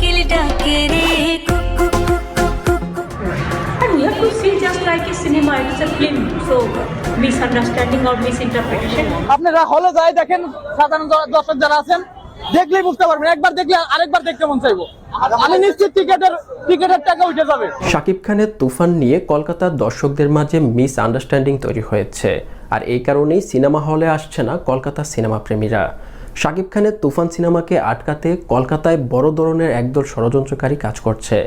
কোকিল ডাকে রে কুক কুক কুক কুক কুক কুক। And we have to see just like a cinema, it a film. So misunderstanding or misinterpretation. আপনারা হলে যাই দেখেন সাধারণ দর্শক যারা আছেন দেখলেই বুঝতে পারবেন একবার দেখলে আরেকবার দেখতে মন চাইব আমি নিশ্চিত টিকেটের টিকেটের টাকা উঠে যাবে শাকিব খানের তুফান নিয়ে কলকাতার দর্শকদের মাঝে মিস আন্ডারস্ট্যান্ডিং তৈরি হয়েছে আর এই কারণেই সিনেমা হলে আসছে না কলকাতার সিনেমা প্রেমীরা শাকিব খানের তুফান সিনেমাকে আটকাতে কলকাতায় বড় ধরনের একদল ষড়যন্ত্রকারী কাজ করছে,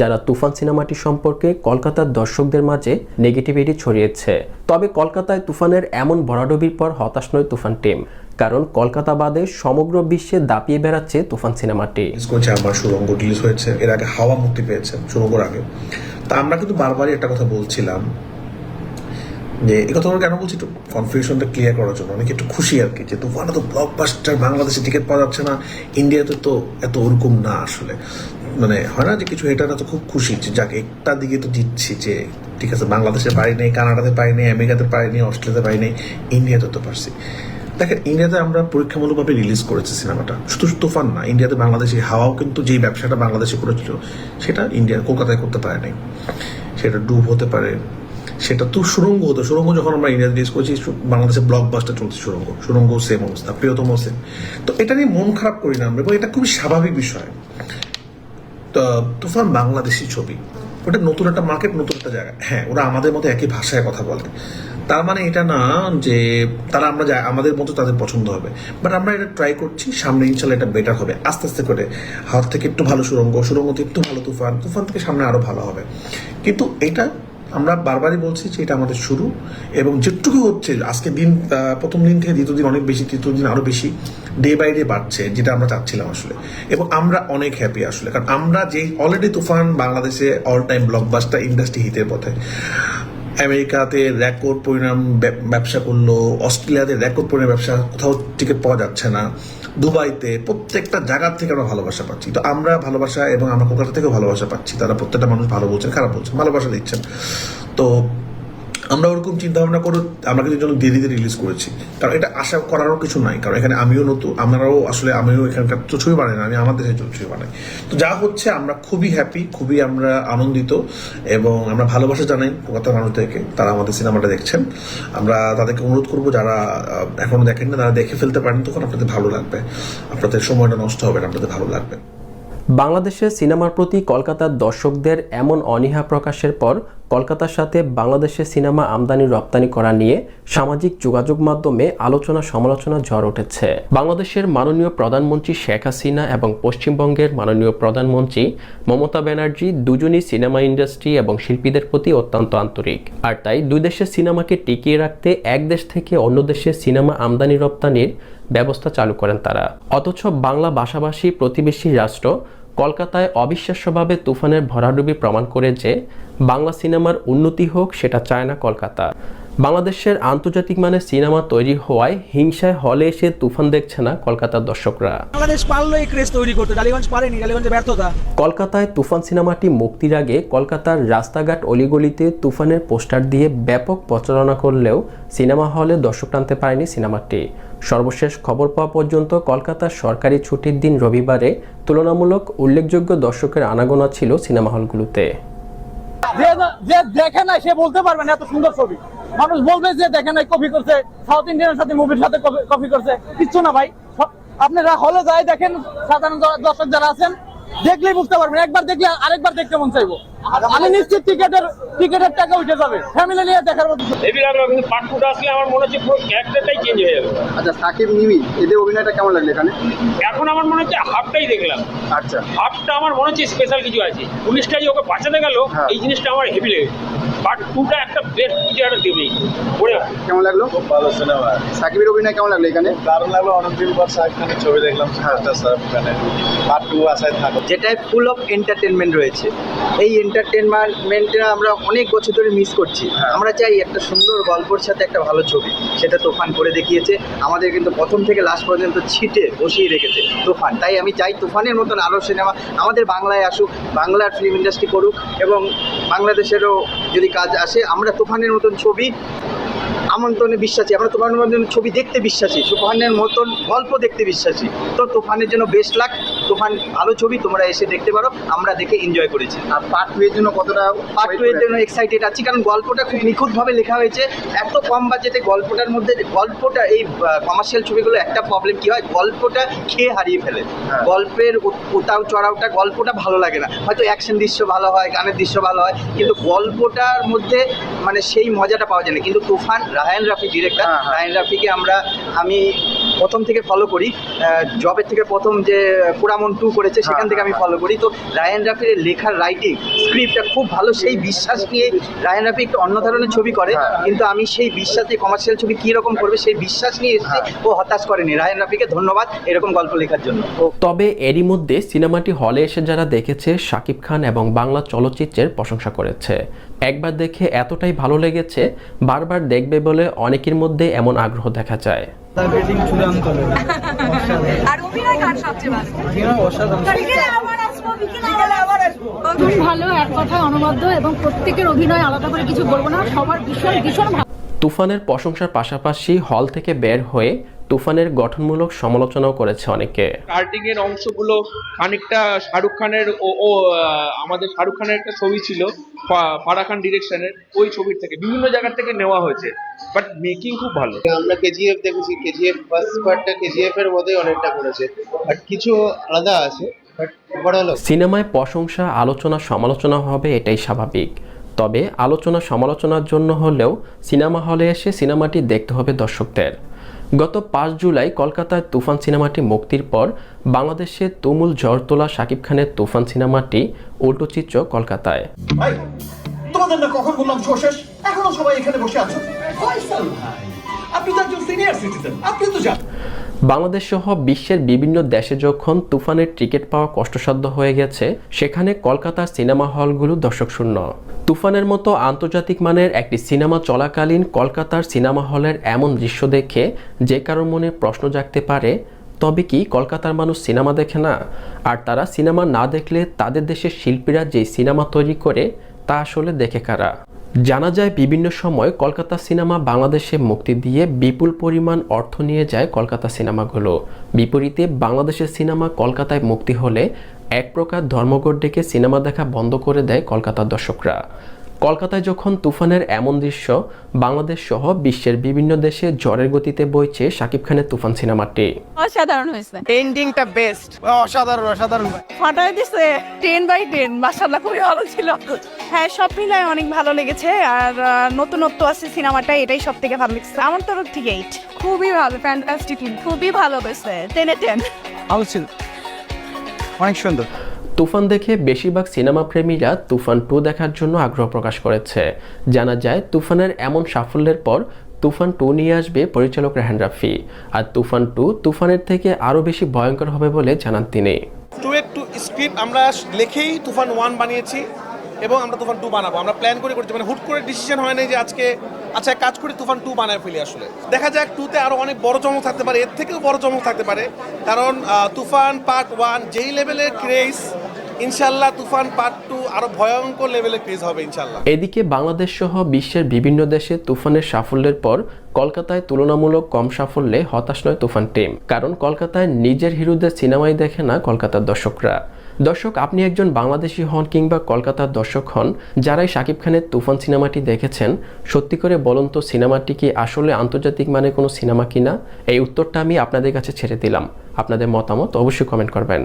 যারা তুফান সিনেমাটি সম্পর্কে কলকাতার দর্শকদের মাঝে নেগেটিভিটি ছড়িয়েছে। তবে কলকাতায় তুফানের এমন ভরাডবির পর হতাশ নয় তুফান টিম, কারণ কলকাতা বাদে সমগ্র বিশ্বে দাপিয়ে বেড়াচ্ছে তুফান সিনেমাটি। আমার সুরঙ্গ রিলিজ হয়েছে, এর আগে হাওয়া মুক্তি পেয়েছে, সুরঙ্গর আগে। তা আমরা কিন্তু বারবারই একটা কথা বলছিলাম যে এই কথা কেন বলছি একটু কনফিউশনটা ক্লিয়ার করার জন্য। অনেকে একটু খুশি আর কি, যে তুফান তো ব্লকবাস্টার বাংলাদেশে টিকিট পাওয়া যাচ্ছে না ইন্ডিয়াতে তো এত ওরকম না আসলে। মানে হয় না যে কিছু হেটাররা তো খুব খুশি যে যাকে একটা দিকে তো জিতছি যে ঠিক আছে, বাংলাদেশে পারি নেই, কানাডাতে পারি নেই, আমেরিকাতে পারি নেই, অস্ট্রেলিয়াতে পারি নেই ইন্ডিয়াতে তো পারছি। দেখেন ইন্ডিয়াতে আমরা পরীক্ষামূলকভাবে রিলিজ করেছি সিনেমাটা। শুধু তুফান না ইন্ডিয়াতে বাংলাদেশি হাওয়াও কিন্তু যেই ব্যবসাটা বাংলাদেশে করেছিল, সেটা ইন্ডিয়া কলকাতায় করতে পারে সেটা ডুব হতে পারে। সেটা তো সুরঙ্গ হতো। সুরঙ্গ যখন আমরা রিলিজ করেছি বাংলাদেশে ব্লকবাস্টার চলছে সুরঙ্গ সুরঙ্গ সেম অবস্থা, প্রিয়তম সেম তো এটা নিয়ে মন খারাপ করি না আমরা, এবং এটা খুবই স্বাভাবিক বিষয়। তো, তুফান বাংলাদেশি ছবি। ওটা নতুন একটা মার্কেট নতুন একটা জায়গা। হ্যাঁ ওরা আমাদের মতো একই ভাষায় কথা বলে। তার মানে এটা না যে তারা আমরা যা আমাদের মতো তাদের পছন্দ হবে। বাট আমরা এটা ট্রাই করছি, সামনে ইনশাল্লাহ এটা বেটার হবে। আস্তে আস্তে করে হাত থেকে একটু ভালো সুরঙ্গ সুরঙ্গ থেকে একটু ভালো তুফান তুফান থেকে সামনে আরও ভালো হবে। কিন্তু এটা আমরা বারবারই বলছি যে এটা আমাদের শুরু এবং যেটুকু হচ্ছে, আজকে দিন প্রথম দিন থেকে দ্বিতীয় দিন অনেক বেশি, তৃতীয় দিন আরও বেশি ডে বাই ডে বাড়ছে, যেটা আমরা চাচ্ছিলাম আসলে। এবং আমরা অনেক হ্যাপি আসলে, কারণ আমরা যে অলরেডি তুফান বাংলাদেশে অল টাইম ব্লকবাস্টার ইন্ডাস্ট্রি হিতের পথে। আমেরিকাতে রেকর্ড পরিণাম ব্যবসা করল, অস্ট্রেলিয়াতে রেকর্ড পরিণাম ব্যবসা, কোথাও টিকিট পাওয়া যাচ্ছে না। দুবাইতে প্রত্যেকটা জায়গার থেকে আমরা ভালোবাসা পাচ্ছি। তো আমরা ভালোবাসা এবং আমরা কলকাতা থেকে ভালোবাসা পাচ্ছি। তারা প্রত্যেকটা মানুষ ভালো বলছেন, খারাপ বলছেন, ভালোবাসা দিচ্ছেন। তো আমরা ওরকম চিন্তা ভাবনা করে আমরা কিন্তু জন্য দেরিতে রিলিজ করেছি। কারণ এটা আশা করারও কিছু নাই। কারণ এখানে আমিও নতুন আমরাও আসলে আমিও এখানকার ছবি বানাই না, আমি আমার দেশের ছবি বানাই। তো যা হচ্ছে, আমরা খুবই হ্যাপি খুবই আমরা আনন্দিত এবং আমরা ভালোবাসা জানাই কলকাতার মানুষদেরকে তারা আমাদের সিনেমাটা দেখছেন। আমরা তাদেরকে অনুরোধ করব, যারা এখনও দেখেন না তারা দেখে ফেলতে পারেন, তখন আপনাদের ভালো লাগবে। আপনাদের সময়টা নষ্ট হবে না, আপনাদের ভালো লাগবে। বাংলাদেশের সিনেমার প্রতি কলকাতার দর্শকদের এমন অনীহা প্রকাশের পর কলকাতার সাথে বাংলাদেশের সিনেমা আমদানি রপ্তানি করা নিয়ে সামাজিক যোগাযোগ মাধ্যমে আলোচনা সমালোচনা ঝড় উঠেছে। বাংলাদেশের মাননীয় প্রধানমন্ত্রী শেখ হাসিনা এবং পশ্চিমবঙ্গের মাননীয় প্রধানমন্ত্রী মমতা ব্যানার্জি দুজনই সিনেমা ইন্ডাস্ট্রি এবং শিল্পীদের প্রতি অত্যন্ত আন্তরিক। আর তাই দুই দেশের সিনেমাকে টিকিয়ে রাখতে এক দেশ থেকে অন্য দেশের সিনেমা আমদানি রপ্তানির ব্যবস্থা চালু করেন তারা। অথচ বাংলা ভাষাভাষী প্রতিবেশী রাষ্ট্র কলকাতায় অবিশ্বাস্যভাবে তুফানের ভরাডুবি প্রমাণ করে যে বাংলা সিনেমার উন্নতি হোক, সেটা চায় না কলকাতা। বাংলাদেশের আন্তর্জাতিক মানের সিনেমা তৈরি হওয়ায় হিংসায় হলে এসে তুফান দেখছে না কলকাতার দর্শকরা। বাংলাদেশ পারল এই ক্রেজ তৈরি করতে টালিগঞ্জ পারেনি টালিগঞ্জের ব্যর্থতা। কলকাতায় তুফান সিনেমাটি মুক্তির আগে কলকাতার রাস্তাঘাট অলিগলিতে তুফানের পোস্টার দিয়ে ব্যাপক প্রচারণা করলেও সিনেমা হলে দর্শক টানতে পারেনি সিনেমাটি। সর্বশেষ খবর পাওয়া পর্যন্ত কলকাতার সরকারি ছুটির দিন রবিবারে তুলনামূলক উল্লেখযোগ্য দর্শকের আনাগোনা ছিল সিনেমা হলগুলোতে। যে যে দেখে না সে বলতে পারবে না এত সুন্দর ছবি। মানুষ বলবে যে, দেখেন এই কপি করছে, সাউথ ইন্ডিয়ানের সাথে মুভির সাথে কপি করছে। কিচ্ছু না ভাই। আপনারা হলে যাই দেখেন, সাধারণ দর্শক যারা আছেন, দেখলেই বুঝতে পারবেন। একবার দেখলে আরেকবার দেখতে মন চাইব। আমি নিশ্চিত টিকেটের টিকেটের টাকা উঠে যাবে। ফ্যামিলি নিয়ে দেখার মতো হেভি লাগল কিন্তু পার্ট টুটা আসলে আমার মনে হচ্ছে পুরো ক্যারেক্টারটাই চেঞ্জ হয়ে যাবে। আচ্ছা সাকিব মিমি এদের অভিনয়টা কেমন লাগল এখানে? এখন আমার মনে হচ্ছে হাফটাই দেখলাম। আচ্ছা। হাফটা আমার মনে হচ্ছে স্পেশাল কিছু আছে। পুলিশটা যে ওকে বাঁচাতে গেল হ্যাঁ। এই জিনিসটা আমার হেভি লেগেছে। পার্ট টুটা একটা বেস্ট কিছু একটা দেবেই পড়ে কেমন লাগল? খুব ভালো সিনেমা সাকিবের অভিনয় কেমন লাগল এখানে? দারুণ লাগল। অনেকদিন পর খানের ছবি দেখলাম সুপারস্টার শাহরুখ খানের পার্ট টু আশায় থাকো। যেটায় ফুল অফ এন্টারটেনমেন্ট রয়েছে। এই এন্টারটেনমেন্টটা আমরা অনেক বছর ধরে মিস করছি। আমরা চাই একটা সুন্দর গল্পর সাথে একটা ভালো ছবি। সেটা তুফান করে দেখিয়েছে। আমাদের কিন্তু প্রথম থেকে লাস্ট পর্যন্ত ছিটে বসিয়ে রেখেছে তুফান। তাই আমি চাই তুফানের মতন আরও সিনেমা আমাদের বাংলায় আসুক বাংলার ফিল্ম ইন্ডাস্ট্রি করুক এবং বাংলাদেশেরও যদি কাজ আসে আমরা তুফানের মতন ছবি আমন্ত্রণে বিশ্বাসী। আমরা তুফানের মতন ছবি দেখতে বিশ্বাসী। তুফানের মতন গল্প দেখতে বিশ্বাসী। তো তুফানের জন্য বেস্ট লাক তুফান ভালো ছবি তোমরা এসে দেখতে পারো। আমরা দেখে এনজয় করেছি। আর পার্ট টু এর জন্য কতটা পার্ট টু এর জন্য এক্সাইটেড আছি কারণ গল্পটা খুব নিখুঁতভাবে লেখা হয়েছে। এত কম বাজেটে গল্পটার মধ্যে গল্পটা এই কমার্শিয়াল ছবিগুলো একটা প্রবলেম কি হয়? গল্পটা খেয়ে হারিয়ে ফেলে। হ্যাঁ। গল্পের উত- উতাও চড়াওটা গল্পটা ভালো লাগে না। হয়তো অ্যাকশন দৃশ্য ভালো হয় গানের দৃশ্য ভালো হয় কিন্তু গল্পটার মধ্যে মানে সেই মজাটা পাওয়া যায় না। কিন্তু তুফান রায়ান রাফি ডিরেক্টর হ্যাঁ, হ্যাঁ। রায়ান রাফিকে আমরা আমি প্রথম থেকে ফলো করি। জবের থেকে প্রথম যে পুরামন টু করেছে সেখান হ্যাঁ, থেকে আমি হ্যাঁ, ফলো করি। তো রায়ান রাফির লেখার রাইটিং স্ক্রিপ্টটা খুব ভালো। সেই বিশ্বাস নিয়ে রায়ান রাফি একটু অন্য ধরনের ছবি করে হ্যাঁ। কিন্তু আমি সেই বিশ্বাস নিয়ে কমার্শিয়াল ছবি কী রকম করবে সেই বিশ্বাস নিয়ে এসেছি ও হতাশ করেনি। রায়ান রাফিকে ধন্যবাদ এরকম গল্প লেখার জন্য। তবে এরই মধ্যে সিনেমাটি হলে এসে যারা দেখেছে শাকিব খান এবং বাংলা চলচ্চিত্রের প্রশংসা করেছে। একবার দেখে এতটাই ভালো লেগেছে বারবার দেখবে বলে অনেকের মধ্যে এমন আগ্রহ দেখা যায়। আর অভিনয় কার সবচেয়ে ভালো? এক কথা অনুবাদ্য এবং প্রত্যেকের অভিনয় আলাদা করে কিছু বলব না সবার ভীষণ ভীষণ ভালো। তুফানের প্রশংসার পাশাপাশি হল থেকে বের হয়ে তুফানের গঠনমূলক সমালোচনাও করেছে অনেকে। স্টার্টিং এর অংশগুলো খানিকটা শাহরুখ খানের ও ও আমাদের শাহরুখ খানের একটা ছবি ছিল ফারা খান ডিরেকশনের ওই ছবির থেকে বিভিন্ন জায়গা থেকে নেওয়া হয়েছে। বাট মেকিং খুব ভালো। আমরা কেজিএফ দেখেছি কেজিএফ ফার্স্ট পার্টটা কেজিএফ এর মধ্যেই অনেকটা করেছে। বাট কিছু আলাদা আছে বাট ওভারঅল সিনেমায় প্রশংসা আলোচনা সমালোচনা হবে এটাই স্বাভাবিক। তবে আলোচনা সমালোচনার জন্য হলেও সিনেমা হলে এসে সিনেমাটি দেখতে হবে দর্শকদের। গত পাঁচ জুলাই কলকাতায় তুফান সিনেমাটি মুক্তির পর বাংলাদেশে তুমুল ঝড় তোলা শাকিব খানের তুফান সিনেমাটি উল্টো চিত্র কলকাতায়। তোমাদের না কখন বললাম শেষ? এখনও সবাই এখানে বসে আছো। আপনি তো একজন সিনিয়র সিটিজেন আপনি তো বাংলাদেশ সহ বিশ্বের বিভিন্ন দেশে যখন তুফানের টিকিট পাওয়া কষ্টসাধ্য হয়ে গেছে, সেখানে কলকাতার সিনেমা হলগুলো দর্শক শূন্য তুফানের মতো আন্তর্জাতিক মানের একটি সিনেমা চলাকালীন কলকাতার সিনেমা হলের এমন দৃশ্য দেখে যে কারোর মনে প্রশ্ন জাগতে পারে, তবে কি কলকাতার মানুষ সিনেমা দেখে না? আর তারা সিনেমা না দেখলে তাদের দেশের শিল্পীরা যে সিনেমা তৈরি করে, তা আসলে দেখে কারা? জানা যায় বিভিন্ন সময় কলকাতা সিনেমা বাংলাদেশে মুক্তি দিয়ে বিপুল পরিমাণ অর্থ নিয়ে যায় কলকাতা সিনেমাগুলো। বিপরীতে বাংলাদেশের সিনেমা কলকাতায় মুক্তি হলে এক প্রকার ধর্মঘট ডেকে সিনেমা দেখা বন্ধ করে দেয় কলকাতার দর্শকরা। কলকাতায় যখন তুফানের এমন দৃশ্য বাংলাদেশ সহ বিশ্বের বিভিন্ন দেশে ঝড়ের গতিতে বইছে শাকিব খানের তুফান সিনেমাটি। অসাধারণ হয়েছে। এন্ডিংটা বেস্ট অসাধারণ অসাধারণ। ফাটাই দিছে টেন বাই টেন মাসাল্লাহ খুবই ভালো ছিল। হ্যাঁ সব মিলায় অনেক ভালো লেগেছে আর নতুনত্ব আছে সিনেমাটা এটাই সব থেকে ভালো লেগেছে। আমার তরফ থেকে এইট খুবই ভালো ফ্যান্টাস্টিক খুবই ভালো হয়েছে। টেনে টেন। ভালো ছিল। অনেক সুন্দর। তুফান দেখে বেশিরভাগ সিনেমা প্রেমীরা তুফান টু দেখার জন্য আগ্রহ প্রকাশ করেছে। জানা যায়, তুফানের এমন সাফল্যের পর তুফান টু নিয়ে আসবে পরিচালক রেহান রাফি। আর তুফান টু তুফানের থেকে আরও বেশি ভয়ঙ্কর হবে বলে জানান তিনি। টু স্ক্রিপ্ট আমরা লিখেই তুফান ওয়ান বানিয়েছি। এবং আমরা তুফান টু বানাবো। আমরা প্ল্যান করে করেছি মানে হুট করে ডিসিশন হয় নাই যে আজকে আচ্ছা কাজ করি, তুফান টু বানায় ফেলি আসলে। দেখা যাক টুতে আরও অনেক বড় চমক থাকতে পারে, এর থেকেও বড় চমক থাকতে পারে। কারণ তুফান পার্ট ওয়ান যেই লেভেলের ক্রেজ ইনশাল্লাহ তুফান পার্ট টু আরও ভয়ঙ্কর ক্রেজ হবে, ইনশাল্লাহ। এদিকে বাংলাদেশ সহ বিশ্বের বিভিন্ন দেশে তুফানের সাফল্যের পর কলকাতায় তুলনামূলক কম সাফল্যে হতাশ নয় তুফান টিম কারণ কলকাতায় নিজের হিরোদের সিনেমাই দেখে না কলকাতার দর্শকরা। দর্শক, আপনি একজন বাংলাদেশি হন কিংবা কলকাতার দর্শক হন, যারাই শাকিব খানের তুফান সিনেমাটি দেখেছেন, সত্যি করে বলুন তো সিনেমাটি কি আসলে আন্তর্জাতিক মানে কোনো সিনেমা কিনা? এই উত্তরটা আমি আপনাদের কাছে ছেড়ে দিলাম। আপনাদের মতামত অবশ্যই কমেন্ট করবেন।